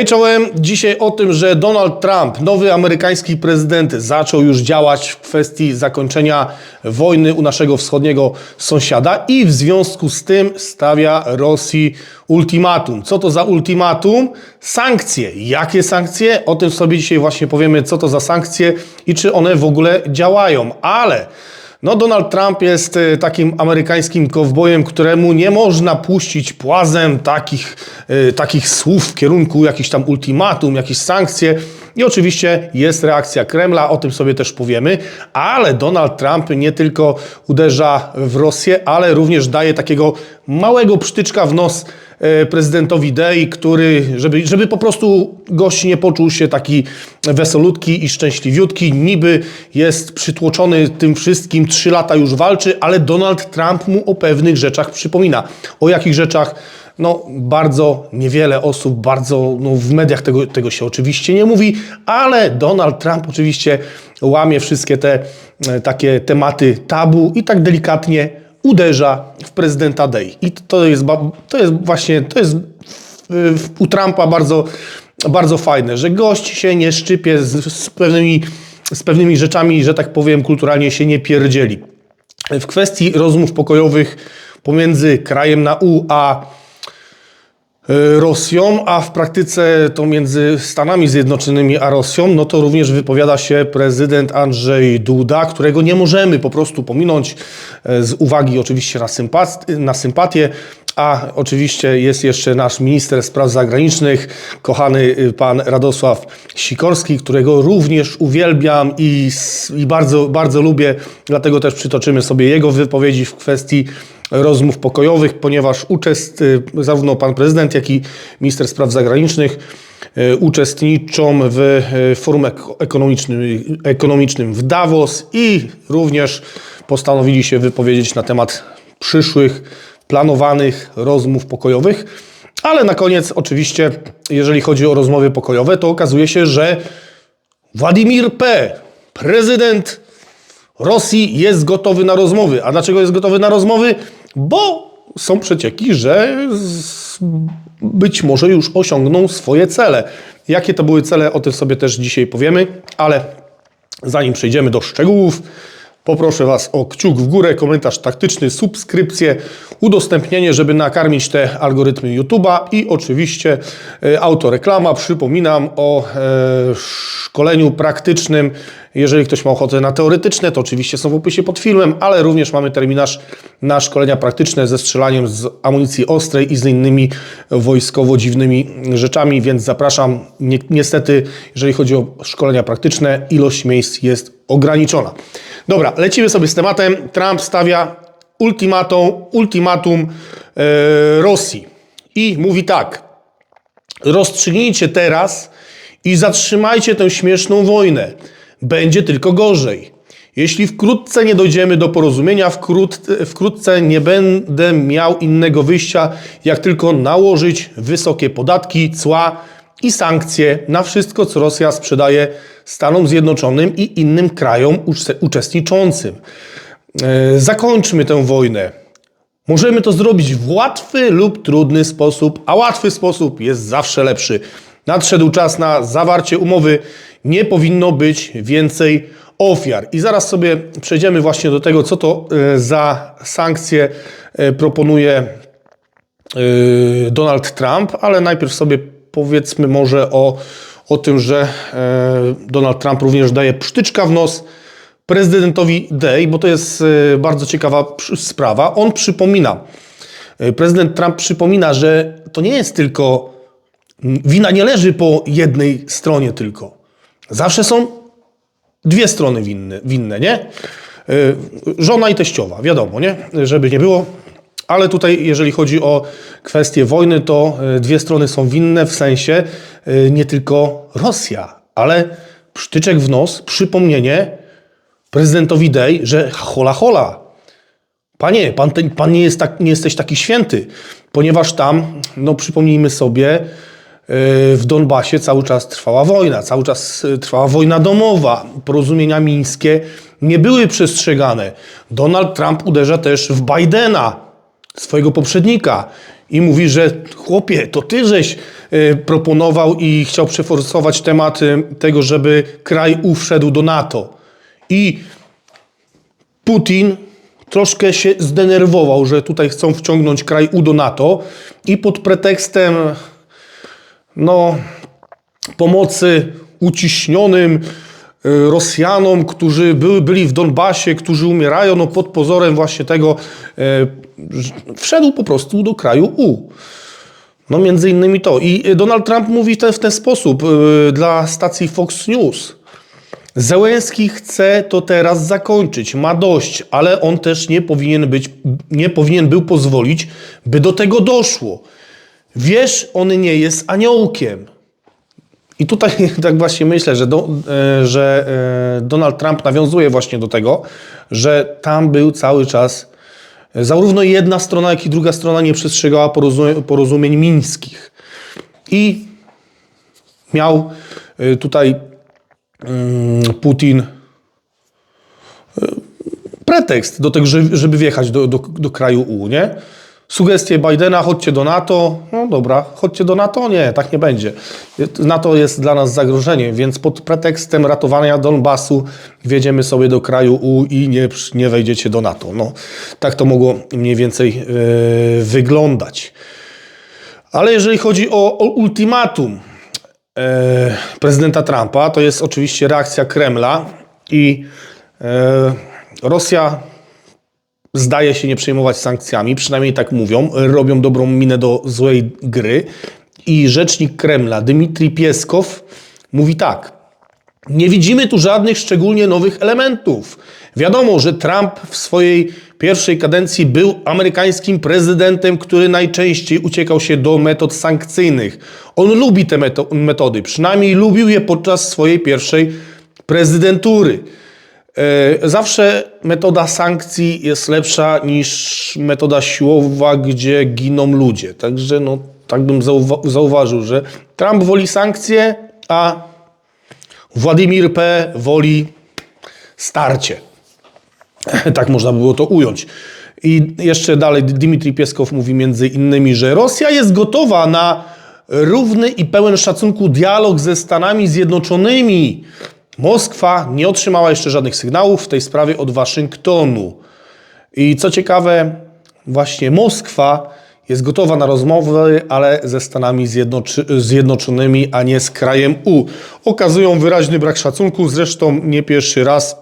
Hej czołem, dzisiaj o tym, że Donald Trump, nowy amerykański prezydent, zaczął już działać w kwestii zakończenia wojny u naszego wschodniego sąsiada i w związku z tym stawia Rosji ultimatum. Co to za ultimatum? Sankcje. Jakie sankcje? O tym sobie dzisiaj właśnie powiemy, co to za sankcje i czy one w ogóle działają. Ale no, Donald Trump jest y, takim amerykańskim kowbojem, któremu nie można puścić płazem takich, y, takich słów w kierunku jakichś tam ultimatum, jakieś sankcje. I oczywiście jest reakcja Kremla, o tym sobie też powiemy, ale Donald Trump nie tylko uderza w Rosję, ale również daje takiego małego psztyczka w nos e, prezydentowi Dei, który, żeby, żeby po prostu gość nie poczuł się taki wesolutki i szczęśliwiutki, niby jest przytłoczony tym wszystkim, trzy lata już walczy, ale Donald Trump mu o pewnych rzeczach przypomina. O jakich rzeczach? No, bardzo niewiele osób, bardzo no, w mediach tego, tego się oczywiście nie mówi, ale Donald Trump oczywiście łamie wszystkie te e, takie tematy tabu i tak delikatnie uderza w prezydenta Dei. I to jest, to jest właśnie, to jest u Trumpa bardzo, bardzo fajne, że gość się nie szczypie z, z, pewnymi, z pewnymi rzeczami, że tak powiem, kulturalnie się nie pierdzieli. W kwestii rozmów pokojowych pomiędzy krajem na U a Rosją, a w praktyce to między Stanami Zjednoczonymi a Rosją, no to również wypowiada się prezydent Andrzej Duda, którego nie możemy po prostu pominąć e, z uwagi oczywiście na, sympat- na sympatię, a oczywiście jest jeszcze nasz minister spraw zagranicznych, kochany y, pan Radosław Sikorski, którego również uwielbiam i, i bardzo, bardzo lubię, dlatego też przytoczymy sobie jego wypowiedzi w kwestii rozmów pokojowych, ponieważ uczest, y, zarówno pan prezydent, jak i minister spraw zagranicznych y, uczestniczą w forum ek- ekonomicznym, ekonomicznym w Davos i również postanowili się wypowiedzieć na temat przyszłych, planowanych rozmów pokojowych. Ale na koniec, oczywiście, jeżeli chodzi o rozmowy pokojowe, to okazuje się, że Władimir P., prezydent Rosji jest gotowy na rozmowy. A dlaczego jest gotowy na rozmowy? Bo są przecieki, że być może już osiągną swoje cele. Jakie to były cele, o tym sobie też dzisiaj powiemy, ale zanim przejdziemy do szczegółów, poproszę Was o kciuk w górę, komentarz taktyczny, subskrypcję, udostępnienie, żeby nakarmić te algorytmy YouTube'a i oczywiście e, autoreklama. Przypominam o e, szkoleniu praktycznym. Jeżeli ktoś ma ochotę na teoretyczne, to oczywiście są w opisie pod filmem, ale również mamy terminarz na szkolenia praktyczne ze strzelaniem z amunicji ostrej i z innymi wojskowo dziwnymi rzeczami, więc zapraszam. Ni- Niestety, jeżeli chodzi o szkolenia praktyczne, ilość miejsc jest ograniczona. Dobra, lecimy sobie z tematem. Trump stawia ultimatum, ultimatum e, Rosji i mówi tak. Rozstrzygnijcie teraz i zatrzymajcie tę śmieszną wojnę. Będzie tylko gorzej. Jeśli wkrótce nie dojdziemy do porozumienia, wkrótce, wkrótce nie będę miał innego wyjścia, jak tylko nałożyć wysokie podatki, cła i sankcje na wszystko, co Rosja sprzedaje Stanom Zjednoczonym i innym krajom ucze- uczestniczącym. E, Zakończmy tę wojnę. Możemy to zrobić w łatwy lub trudny sposób, a łatwy sposób jest zawsze lepszy. Nadszedł czas na zawarcie umowy. Nie powinno być więcej ofiar. I zaraz sobie przejdziemy właśnie do tego, co to e, za sankcje e, proponuje Donald Trump, ale najpierw sobie powiedzmy może o, o tym, że e, Donald Trump również daje psztyczka w nos prezydentowi Day, bo to jest e, bardzo ciekawa sprawa. On przypomina, e, prezydent Trump przypomina, że to nie jest tylko, wina nie leży po jednej stronie tylko. Zawsze są dwie strony winne, winne nie? Żona i teściowa, wiadomo, nie? Żeby nie było. Ale tutaj, jeżeli chodzi o kwestię wojny, to e, dwie strony są winne w sensie e, nie tylko Rosja, ale psztyczek w nos, przypomnienie prezydentowi Day, że hola hola. Panie, pan, pan nie, jest tak, nie jesteś taki święty, ponieważ tam, no przypomnijmy sobie, yy, w Donbasie cały czas trwała wojna, cały czas trwała wojna domowa, porozumienia mińskie nie były przestrzegane. Donald Trump uderza też w Bidena, swojego poprzednika i mówi, że chłopie, to ty żeś y, proponował i chciał przeforsować temat tego, żeby kraj U wszedł do NATO. I Putin troszkę się zdenerwował, że tutaj chcą wciągnąć kraj U do NATO i pod pretekstem no, pomocy uciśnionym Rosjanom, którzy były, byli w Donbasie, którzy umierają, no pod pozorem właśnie tego y, wszedł po prostu do kraju U. No między innymi to. I Donald Trump mówi te, w ten sposób y, dla stacji Fox News. Zełenski chce to teraz zakończyć, ma dość, ale on też nie powinien być, nie powinien był pozwolić, by do tego doszło. Wiesz, on nie jest aniołkiem. I tutaj tak właśnie myślę, że, do, e, że e, Donald Trump nawiązuje właśnie do tego, że tam był cały czas e, zarówno jedna strona, jak i druga strona nie przestrzegała porozumie, porozumień mińskich. I miał tutaj mm, Putin pretekst do tego, żeby wjechać do, do, do kraju U, nie? Sugestie Bidena, chodźcie do NATO. No dobra, chodźcie do NATO? Nie, tak nie będzie. NATO jest dla nas zagrożeniem, więc pod pretekstem ratowania Donbasu wjedziemy sobie do kraju U i nie, nie wejdziecie do NATO. No, tak to mogło mniej więcej e, wyglądać. Ale jeżeli chodzi o, o ultimatum e, prezydenta Trumpa, to jest oczywiście reakcja Kremla i e, Rosja zdaje się nie przejmować sankcjami, przynajmniej tak mówią, robią dobrą minę do złej gry. I rzecznik Kremla, Dmitrij Pieskow, mówi tak. Nie widzimy tu żadnych szczególnie nowych elementów. Wiadomo, że Trump w swojej pierwszej kadencji był amerykańskim prezydentem, który najczęściej uciekał się do metod sankcyjnych. On lubi te meto- metody, przynajmniej lubił je podczas swojej pierwszej prezydentury. E, Zawsze metoda sankcji jest lepsza niż metoda siłowa, gdzie giną ludzie. Także no, tak bym zauwa- zauważył, że Trump woli sankcje, a Władimir P. woli starcie. Tak można by było to ująć. I jeszcze dalej Dmitrij Pieskow mówi między innymi, że Rosja jest gotowa na równy i pełen szacunku dialog ze Stanami Zjednoczonymi. Moskwa nie otrzymała jeszcze żadnych sygnałów w tej sprawie od Waszyngtonu. I co ciekawe, właśnie Moskwa jest gotowa na rozmowy, ale ze Stanami Zjednoczonymi, a nie z krajem U. Okazują wyraźny brak szacunku, zresztą nie pierwszy raz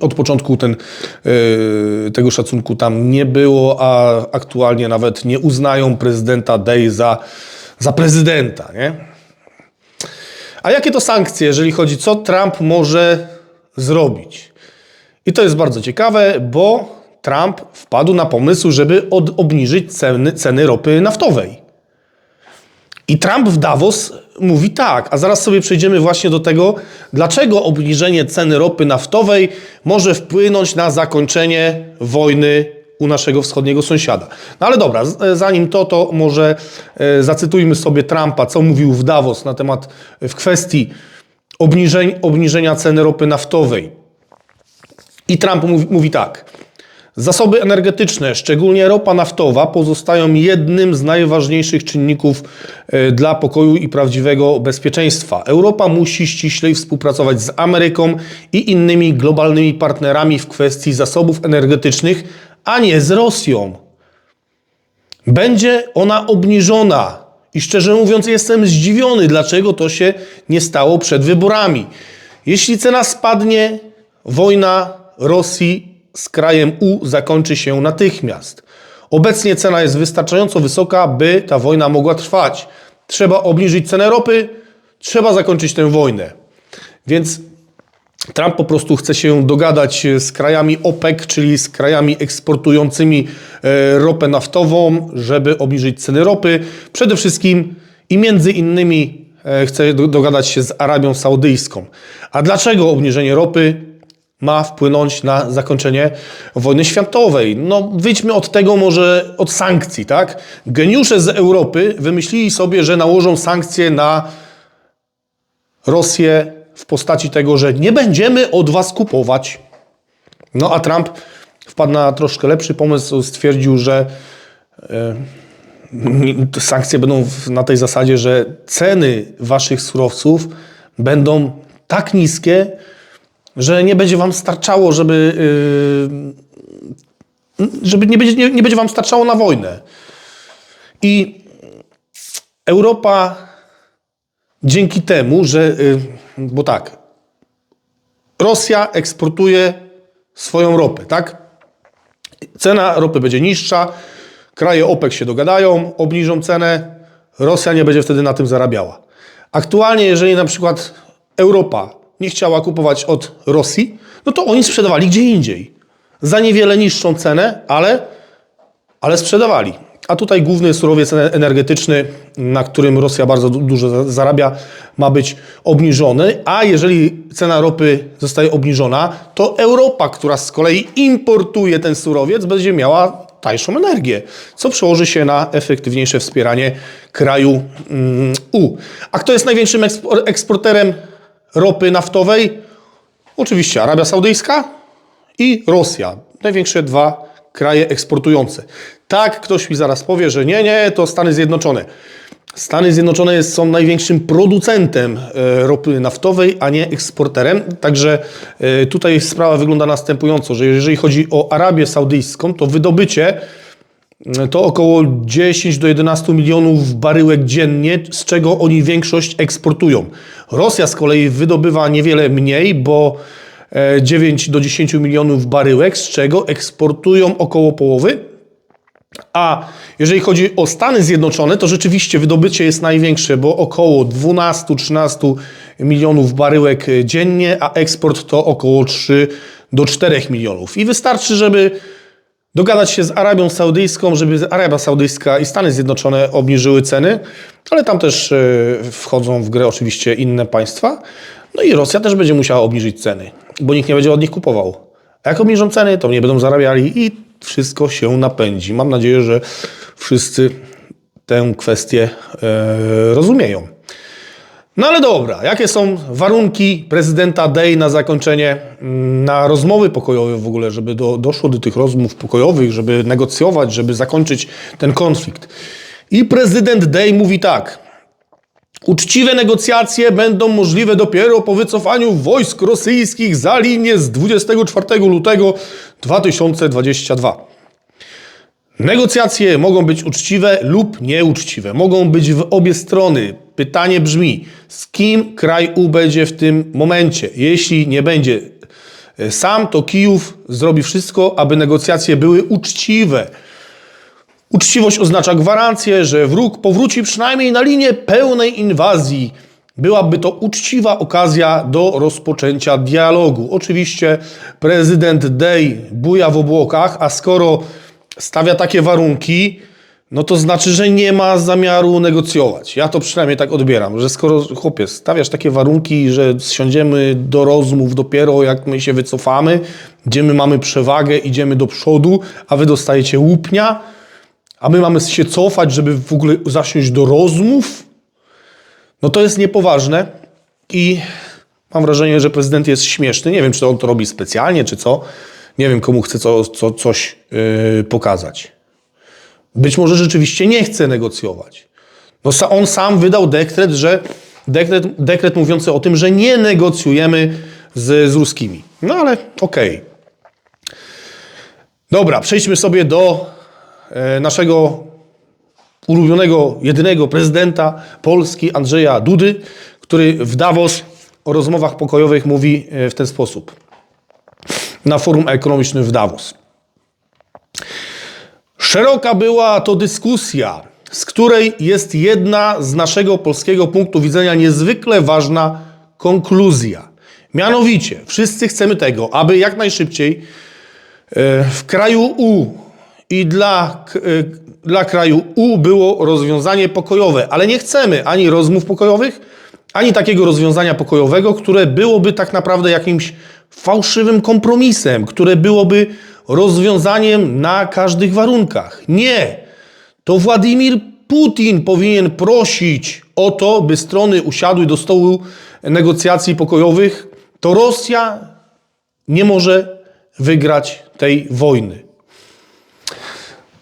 od początku ten, yy, tego szacunku tam nie było, a aktualnie nawet nie uznają prezydenta Day za, za prezydenta. Nie? A jakie to sankcje, jeżeli chodzi, co Trump może zrobić? I to jest bardzo ciekawe, bo Trump wpadł na pomysł, żeby od, obniżyć ceny, ceny ropy naftowej. I Trump w Davos mówi tak, a zaraz sobie przejdziemy właśnie do tego, dlaczego obniżenie ceny ropy naftowej może wpłynąć na zakończenie wojny u naszego wschodniego sąsiada. No ale dobra, z- zanim to, to może e, zacytujmy sobie Trumpa, co mówił w Davos na temat, w kwestii obniżeń, obniżenia ceny ropy naftowej. I Trump mówi, mówi tak. Zasoby energetyczne, szczególnie ropa naftowa, pozostają jednym z najważniejszych czynników e, dla pokoju i prawdziwego bezpieczeństwa. Europa musi ściślej współpracować z Ameryką i innymi globalnymi partnerami w kwestii zasobów energetycznych, a nie z Rosją. Będzie ona obniżona. I szczerze mówiąc, jestem zdziwiony, dlaczego to się nie stało przed wyborami. Jeśli cena spadnie, wojna Rosji z krajem U zakończy się natychmiast. Obecnie cena jest wystarczająco wysoka, by ta wojna mogła trwać. Trzeba obniżyć cenę ropy, trzeba zakończyć tę wojnę. Więc Trump po prostu chce się dogadać z krajami OPEC, czyli z krajami eksportującymi e, ropę naftową, żeby obniżyć ceny ropy. Przede wszystkim i między innymi e, chce do- dogadać się z Arabią Saudyjską. A dlaczego obniżenie ropy ma wpłynąć na zakończenie wojny światowej? No wyjdźmy od tego może od sankcji, tak? Geniusze z Europy wymyślili sobie, że nałożą sankcje na Rosję w postaci tego, że nie będziemy od was kupować. No a Trump wpadł na troszkę lepszy pomysł, stwierdził, że e, Sankcje będą w- na tej zasadzie, że ceny waszych surowców będą tak niskie, że nie będzie wam starczało, żeby, yy, żeby nie, będzie, nie, nie będzie wam starczało na wojnę. I Europa dzięki temu, że, yy, bo tak, Rosja eksportuje swoją ropę, tak? Cena ropy będzie niższa, kraje OPEC się dogadają, obniżą cenę, Rosja nie będzie wtedy na tym zarabiała. Aktualnie, jeżeli na przykład Europa nie chciała kupować od Rosji, no to oni sprzedawali gdzie indziej. Za niewiele niższą cenę, ale, ale sprzedawali. A tutaj główny surowiec ener- energetyczny, na którym Rosja bardzo du- dużo za- zarabia, ma być obniżony. A jeżeli cena ropy zostaje obniżona, to Europa, która z kolei importuje ten surowiec, będzie miała tańszą energię, co przełoży się na efektywniejsze wspieranie kraju mm, U. A kto jest największym ekspor- eksporterem ropy naftowej? Oczywiście Arabia Saudyjska i Rosja. Największe dwa kraje eksportujące. Tak, ktoś mi zaraz powie, że nie, nie, to Stany Zjednoczone. Stany Zjednoczone są największym producentem e, ropy naftowej, a nie eksporterem. Także e, tutaj sprawa wygląda następująco, że jeżeli chodzi o Arabię Saudyjską, to wydobycie e, to około 10 do 11 milionów baryłek dziennie, z czego oni większość eksportują. Rosja z kolei wydobywa niewiele mniej, bo e, 9 do 10 milionów baryłek, z czego eksportują około połowy. A jeżeli chodzi o Stany Zjednoczone, to rzeczywiście wydobycie jest największe, bo około 12-13 milionów baryłek dziennie, a eksport to około 3 do 4 milionów. I wystarczy, żeby dogadać się z Arabią Saudyjską, żeby Arabia Saudyjska i Stany Zjednoczone obniżyły ceny, ale tam też e, wchodzą w grę oczywiście inne państwa. No i Rosja też będzie musiała obniżyć ceny, bo nikt nie będzie od nich kupował. A jak obniżą ceny, to nie będą zarabiali i wszystko się napędzi. Mam nadzieję, że wszyscy tę kwestię e, rozumieją. No ale dobra, jakie są warunki prezydenta Day na zakończenie, mm, na rozmowy pokojowe w ogóle, żeby do, doszło do tych rozmów pokojowych, żeby negocjować, żeby zakończyć ten konflikt. I prezydent Day mówi tak. Uczciwe negocjacje będą możliwe dopiero po wycofaniu wojsk rosyjskich za linię z 24 lutego 2022. Negocjacje mogą być uczciwe lub nieuczciwe. Mogą być w obie strony. Pytanie brzmi, z kim kraj U będzie w tym momencie? Jeśli nie będzie e, sam, to Kijów zrobi wszystko, aby negocjacje były uczciwe. Uczciwość oznacza gwarancję, że wróg powróci przynajmniej na linię pełnej inwazji. Byłaby to uczciwa okazja do rozpoczęcia dialogu. Oczywiście prezydent Day buja w obłokach, a skoro stawia takie warunki, no to znaczy, że nie ma zamiaru negocjować. Ja to przynajmniej tak odbieram, że skoro, chłopie, stawiasz takie warunki, że siądziemy do rozmów dopiero jak my się wycofamy, gdzie my mamy przewagę, idziemy do przodu, a wy dostajecie łupnia, a my mamy się cofać, żeby w ogóle zasiąść do rozmów, no to jest niepoważne i mam wrażenie, że prezydent jest śmieszny. Nie wiem, czy on to robi specjalnie, czy co. Nie wiem, komu chce co, co, coś yy, pokazać. Być może rzeczywiście nie chce negocjować. No, on sam wydał dekret, że dekret, dekret mówiący o tym, że nie negocjujemy z, z ruskimi. No ale okej. Dobra, przejdźmy sobie do naszego ulubionego, jedynego prezydenta Polski, Andrzeja Dudy, który w Davos o rozmowach pokojowych mówi e, w ten sposób. Na forum ekonomicznym w Davos. Szeroka była to dyskusja, z której jest jedna z naszego polskiego punktu widzenia niezwykle ważna konkluzja. Mianowicie, wszyscy chcemy tego, aby jak najszybciej e, w kraju U i dla, e, dla kraju U było rozwiązanie pokojowe, ale nie chcemy ani rozmów pokojowych, ani takiego rozwiązania pokojowego, które byłoby tak naprawdę jakimś fałszywym kompromisem, które byłoby rozwiązaniem na każdych warunkach. Nie! To Władimir Putin powinien prosić o to, by strony usiadły do stołu negocjacji pokojowych. To Rosja nie może wygrać tej wojny.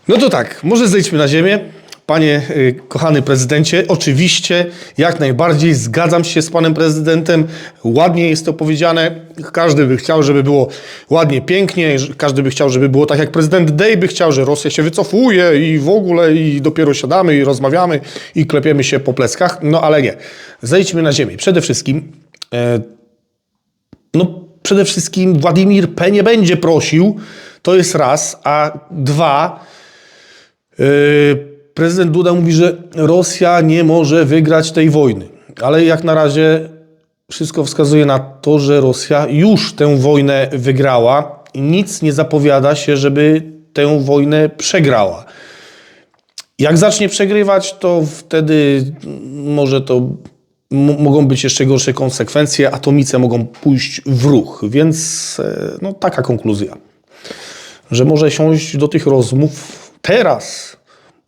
No to tak, może zejdźmy na ziemię. Panie y, kochany prezydencie, oczywiście jak najbardziej zgadzam się z panem prezydentem. Ładnie jest to powiedziane. Każdy by chciał, żeby było ładnie, pięknie. Każdy by chciał, żeby było tak jak prezydent Day by chciał, że Rosja się wycofuje i w ogóle i dopiero siadamy i rozmawiamy i klepiemy się po pleckach. No ale nie. Zejdźmy na ziemię. Przede wszystkim e, no przede wszystkim Władimir P. nie będzie prosił, to jest raz, a dwa, prezydent Duda mówi, że Rosja nie może wygrać tej wojny. Ale jak na razie wszystko wskazuje na to, że Rosja już tę wojnę wygrała i nic nie zapowiada się, żeby tę wojnę przegrała. Jak zacznie przegrywać, to wtedy może to mogą być jeszcze gorsze konsekwencje, atomice mogą pójść w ruch. Więc e, no, taka konkluzja, że może siąść do tych rozmów teraz.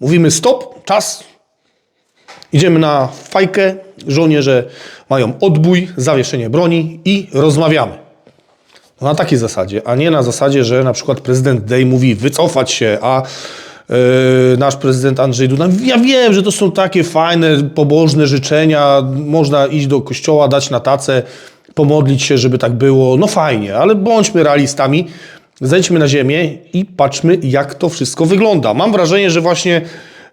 Mówimy stop, czas, idziemy na fajkę, żołnierze mają odbój, zawieszenie broni i rozmawiamy. No na takiej zasadzie, a nie na zasadzie, że na przykład prezydent Day mówi wycofać się, a yy, nasz prezydent Andrzej Duda, ja wiem, że to są takie fajne, pobożne życzenia, można iść do kościoła, dać na tacę, pomodlić się, żeby tak było, no fajnie, ale bądźmy realistami, zejdźmy na ziemię i patrzmy, jak to wszystko wygląda. Mam wrażenie, że właśnie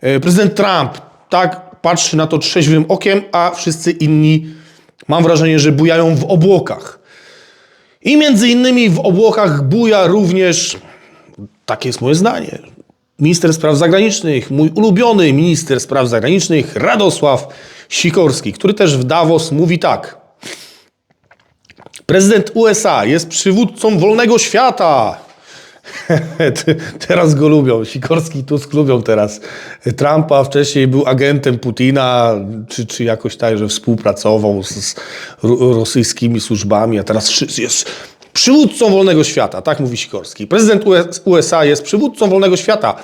yy, prezydent Trump tak patrzy na to trzeźwym okiem, a wszyscy inni, mam wrażenie, że bujają w obłokach. I między innymi w obłokach buja również, takie jest moje zdanie, minister spraw zagranicznych, mój ulubiony minister spraw zagranicznych Radosław Sikorski, który też w Davos mówi tak. Prezydent USA jest przywódcą wolnego świata. Te- teraz go lubią. Sikorski i Tusk lubią teraz Trumpa. Wcześniej był agentem Putina, czy, czy jakoś tak, że współpracował z, z ro- rosyjskimi służbami, a teraz jest przywódcą wolnego świata. Tak mówi Sikorski. Prezydent US USA jest przywódcą wolnego świata,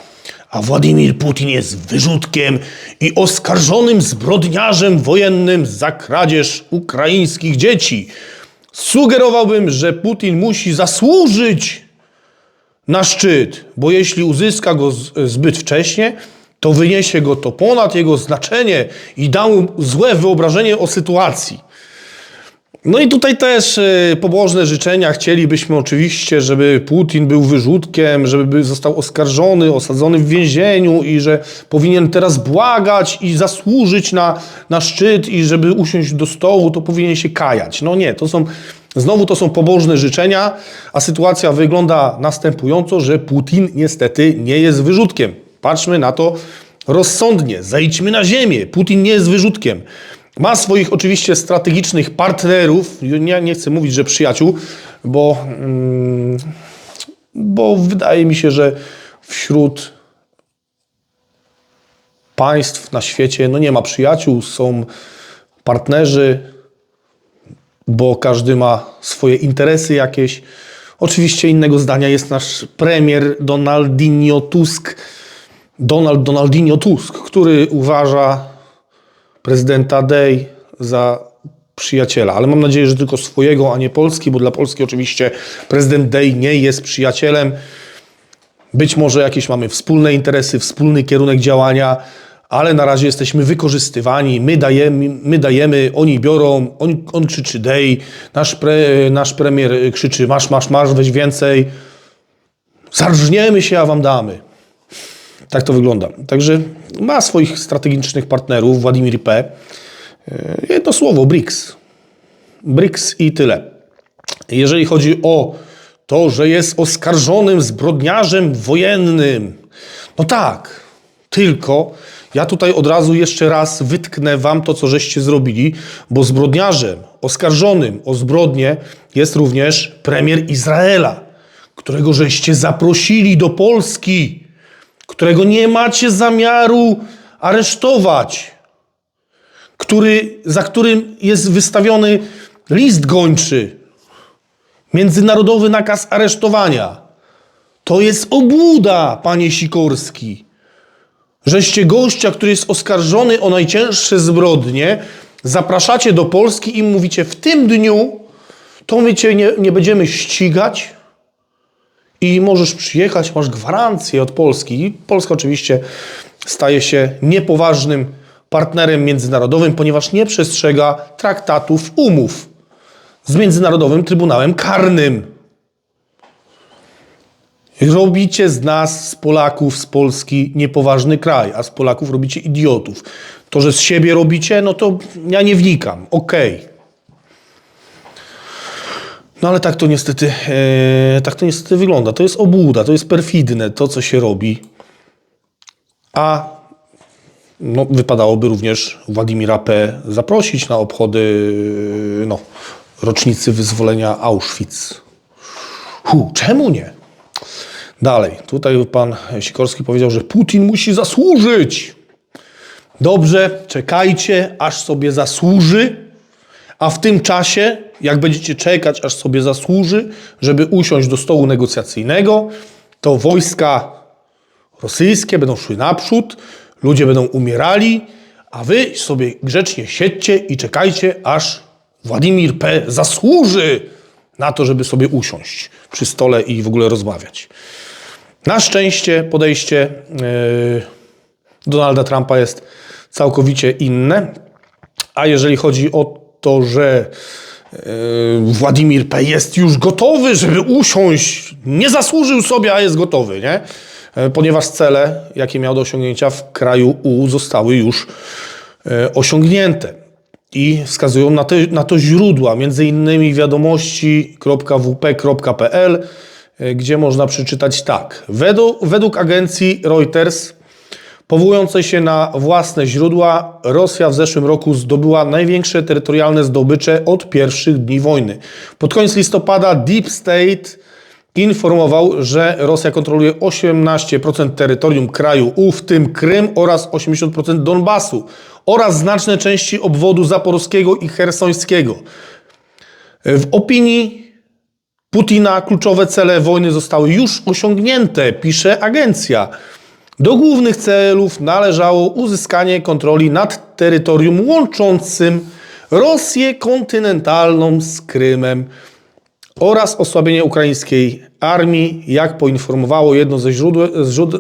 a Władimir Putin jest wyrzutkiem i oskarżonym zbrodniarzem wojennym za kradzież ukraińskich dzieci. Sugerowałbym, że Putin musi zasłużyć na szczyt, bo jeśli uzyska go zbyt wcześnie, to wyniesie go to ponad jego znaczenie i da mu złe wyobrażenie o sytuacji. No i tutaj też e, pobożne życzenia. Chcielibyśmy oczywiście, żeby Putin był wyrzutkiem, żeby został oskarżony, osadzony w więzieniu i że powinien teraz błagać i zasłużyć na, na szczyt i żeby usiąść do stołu, to powinien się kajać. No nie, to są, znowu to są pobożne życzenia, a sytuacja wygląda następująco, że Putin niestety nie jest wyrzutkiem. Patrzmy na to rozsądnie, zejdźmy na ziemię. Putin nie jest wyrzutkiem. Ma swoich oczywiście strategicznych partnerów, nie, nie chcę mówić, że przyjaciół, bo, mm, bo wydaje mi się, że wśród państw na świecie no nie ma przyjaciół, są partnerzy, bo każdy ma swoje interesy jakieś. Oczywiście innego zdania jest nasz premier Donaldinho Tusk, Donald Donaldinho Tusk, który uważa prezydenta Day za przyjaciela, ale mam nadzieję, że tylko swojego, a nie Polski, bo dla Polski oczywiście prezydent Day nie jest przyjacielem. Być może jakieś mamy wspólne interesy, wspólny kierunek działania, ale na razie jesteśmy wykorzystywani. My dajemy, my dajemy oni biorą, on, on krzyczy Day, nasz, pre, nasz premier krzyczy masz, masz, masz, weź więcej. Zarżniemy się, a wam damy. Tak to wygląda. Także ma swoich strategicznych partnerów, Władimir P. E, Jedno słowo, BRICS. BRICS i tyle. Jeżeli chodzi o to, że jest oskarżonym zbrodniarzem wojennym, no tak, tylko ja tutaj od razu jeszcze raz wytknę wam to, co żeście zrobili, bo zbrodniarzem oskarżonym o zbrodnię jest również premier Izraela, którego żeście zaprosili do Polski którego nie macie zamiaru aresztować, który, za którym jest wystawiony list gończy, międzynarodowy nakaz aresztowania. To jest obłuda, panie Sikorski. Żeście gościa, który jest oskarżony o najcięższe zbrodnie, zapraszacie do Polski i mówicie, w tym dniu to my cię nie, nie będziemy ścigać, i możesz przyjechać, masz gwarancję od Polski. Polska oczywiście staje się niepoważnym partnerem międzynarodowym, ponieważ nie przestrzega traktatów, umów z Międzynarodowym Trybunałem Karnym. Robicie z nas, z Polaków, z Polski niepoważny kraj, a z Polaków robicie idiotów. To, że z siebie robicie, no to ja nie wnikam. Okej. No ale tak to niestety, e, tak to niestety wygląda. To jest obłuda, to jest perfidne, to co się robi. A no, wypadałoby również Władimira P. zaprosić na obchody e, no, rocznicy wyzwolenia Auschwitz. Hu, czemu nie? Dalej, tutaj pan Sikorski powiedział, że Putin musi zasłużyć. Dobrze, czekajcie, aż sobie zasłuży, a w tym czasie, jak będziecie czekać, aż sobie zasłuży, żeby usiąść do stołu negocjacyjnego, to wojska rosyjskie będą szły naprzód, ludzie będą umierali, a wy sobie grzecznie siedźcie i czekajcie, aż Władimir P. zasłuży na to, żeby sobie usiąść przy stole i w ogóle rozmawiać. Na szczęście podejście yy, Donalda Trumpa jest całkowicie inne. A jeżeli chodzi o to, że yy, Władimir P. jest już gotowy, żeby usiąść, nie zasłużył sobie, a jest gotowy, nie? Yy, Ponieważ cele, jakie miał do osiągnięcia w kraju U, zostały już yy, osiągnięte. I wskazują na, te, na to źródła, między innymi wiadomości.wp.pl, gdzie można przeczytać tak. Według, według agencji Reuters, powołującej się na własne źródła, Rosja w zeszłym roku zdobyła największe terytorialne zdobycze od pierwszych dni wojny. Pod koniec listopada Deep State informował, że Rosja kontroluje 18% terytorium kraju U, w tym Krym oraz 80% Donbasu oraz znaczne części obwodu zaporowskiego i hersońskiego. W opinii Putina kluczowe cele wojny zostały już osiągnięte, pisze agencja. Do głównych celów należało uzyskanie kontroli nad terytorium łączącym Rosję kontynentalną z Krymem oraz osłabienie ukraińskiej armii, jak poinformowało jedno ze źródeł,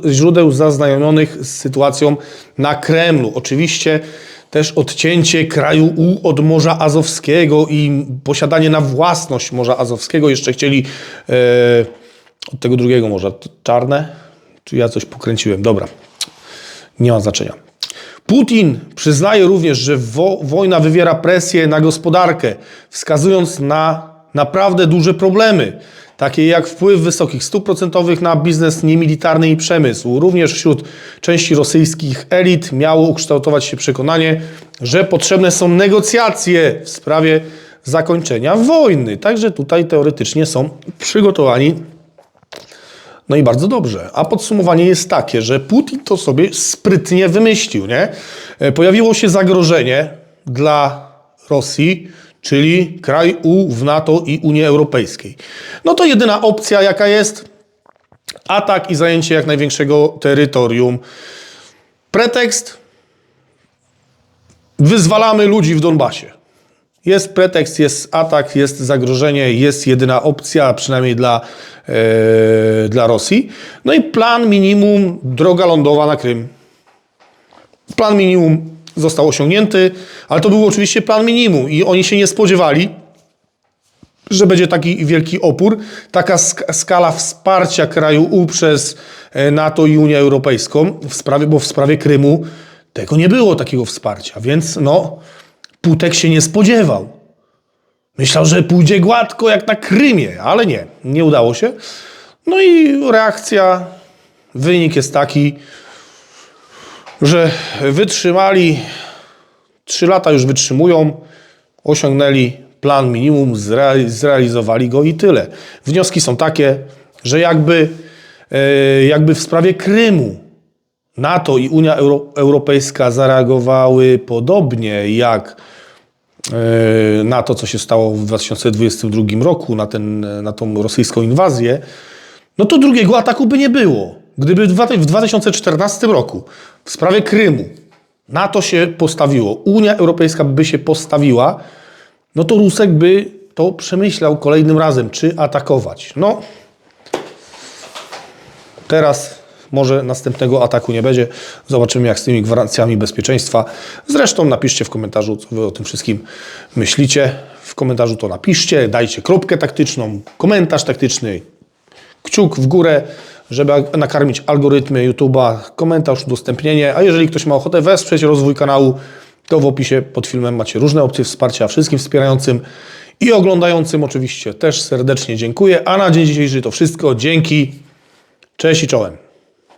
źródeł zaznajomionych z sytuacją na Kremlu. Oczywiście też odcięcie kraju U od Morza Azowskiego i posiadanie na własność Morza Azowskiego. Jeszcze chcieli e, od tego drugiego morza. Czarne? Czy ja coś pokręciłem? Dobra. Nie ma znaczenia. Putin przyznaje również, że wo wojna wywiera presję na gospodarkę, wskazując na naprawdę duże problemy, takie jak wpływ wysokich stóp procentowych na biznes niemilitarny i przemysł. Również wśród części rosyjskich elit miało ukształtować się przekonanie, że potrzebne są negocjacje w sprawie zakończenia wojny. Także tutaj teoretycznie są przygotowani no i bardzo dobrze. A podsumowanie jest takie, że Putin to sobie sprytnie wymyślił, nie? E, Pojawiło się zagrożenie dla Rosji, czyli kraj U w NATO i Unii Europejskiej. No to jedyna opcja, jaka jest, atak i zajęcie jak największego terytorium. Pretekst, wyzwalamy ludzi w Donbasie. Jest pretekst, jest atak, jest zagrożenie, jest jedyna opcja, przynajmniej dla, e, dla Rosji. No i plan minimum, droga lądowa na Krym. Plan minimum został osiągnięty, ale to był oczywiście plan minimum i oni się nie spodziewali, że będzie taki wielki opór, taka sk- skala wsparcia kraju U przez e, NATO i Unię Europejską, w sprawie, bo w sprawie Krymu tego nie było takiego wsparcia, więc no, Putek się nie spodziewał. Myślał, że pójdzie gładko jak na Krymie, ale nie, nie udało się. No i reakcja, wynik jest taki, że wytrzymali, trzy lata już wytrzymują, osiągnęli plan minimum, zreali- zrealizowali go i tyle. Wnioski są takie, że jakby, e, jakby w sprawie Krymu NATO i Unia Euro Europejska zareagowały podobnie jak e, na to, co się stało w 2022 roku, na, ten, na tą rosyjską inwazję, no to drugiego ataku by nie było. Gdyby w dwa- w 2014 roku w sprawie Krymu NATO się postawiło, Unia Europejska by się postawiła, no to Rusek by to przemyślał kolejnym razem, czy atakować. No, teraz Może następnego ataku nie będzie. Zobaczymy, jak z tymi gwarancjami bezpieczeństwa. Zresztą napiszcie w komentarzu, co wy o tym wszystkim myślicie. W komentarzu to napiszcie, dajcie kropkę taktyczną, komentarz taktyczny, kciuk w górę, żeby nakarmić algorytmy YouTube'a, komentarz, udostępnienie. A jeżeli ktoś ma ochotę wesprzeć rozwój kanału, to w opisie pod filmem macie różne opcje wsparcia. Wszystkim wspierającym i oglądającym oczywiście też serdecznie dziękuję. A na dzień dzisiejszy to wszystko. Dzięki. Cześć i czołem.